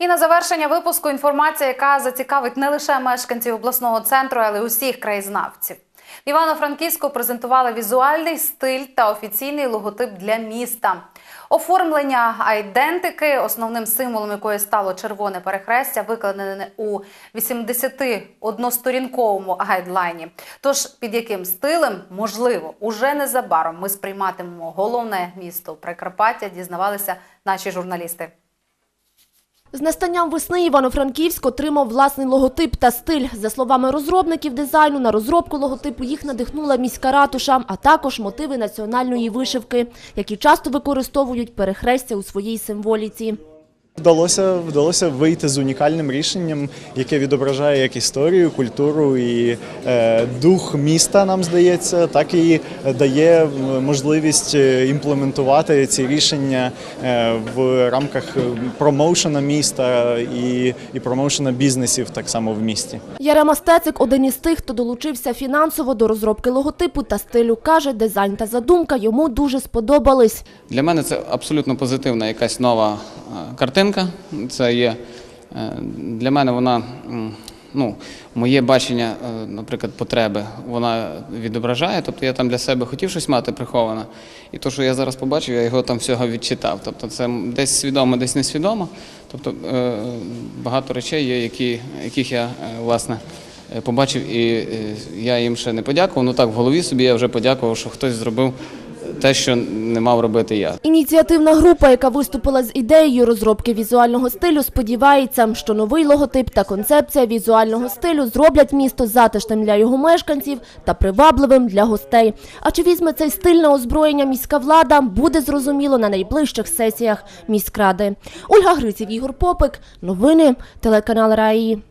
І на завершення випуску інформація, яка зацікавить не лише мешканців обласного центру, але й усіх краєзнавців. В Івано-Франківську презентували візуальний стиль та офіційний логотип для міста. Оформлення айдентики, основним символом якої стало червоне перехрестя, викладене у 81-сторінковому гайдлайні. Тож під яким стилем, можливо, уже незабаром ми сприйматимемо головне місто Прикарпаття, дізнавалися наші журналісти. З настанням весни Івано-Франківськ отримав власний логотип та стиль. За словами розробників дизайну, на розробку логотипу їх надихнула міська ратуша, а також мотиви національної вишивки, які часто використовують перехрестя у своїй символіці. Вдалося, вдалося вийти з унікальним рішенням, яке відображає як історію, культуру і е, дух міста, нам здається, так і дає можливість е, імплементувати ці рішення е, в рамках промоушена міста і, і промоушена бізнесів так само в місті. Ярема Стецик – один із тих, хто долучився фінансово до розробки логотипу та стилю. Каже, дизайн та задумка йому дуже сподобались. Для мене це абсолютно позитивна якась нова картинка. Це є е, для мене вона, ну, моє бачення, е, наприклад, потреби, вона відображає. Тобто я там для себе хотів щось мати приховане. І те, що я зараз побачив, я його там всього відчитав. Тобто це десь свідомо, десь несвідомо. Тобто е, багато речей є, які, яких я, е, власне, е, побачив, і е, я їм ще не подякував. Ну так, в голові собі я вже подякував, що хтось зробив те, що не мав робити я. Ініціативна група, яка виступила з ідеєю розробки візуального стилю, сподівається, що новий логотип та концепція візуального стилю зроблять місто затишним для його мешканців та привабливим для гостей. А чи візьме цей стиль на озброєння міська влада, буде зрозуміло на найближчих сесіях міськради. Ольга Гриців, Ігор Попик. Новини телеканал Раї.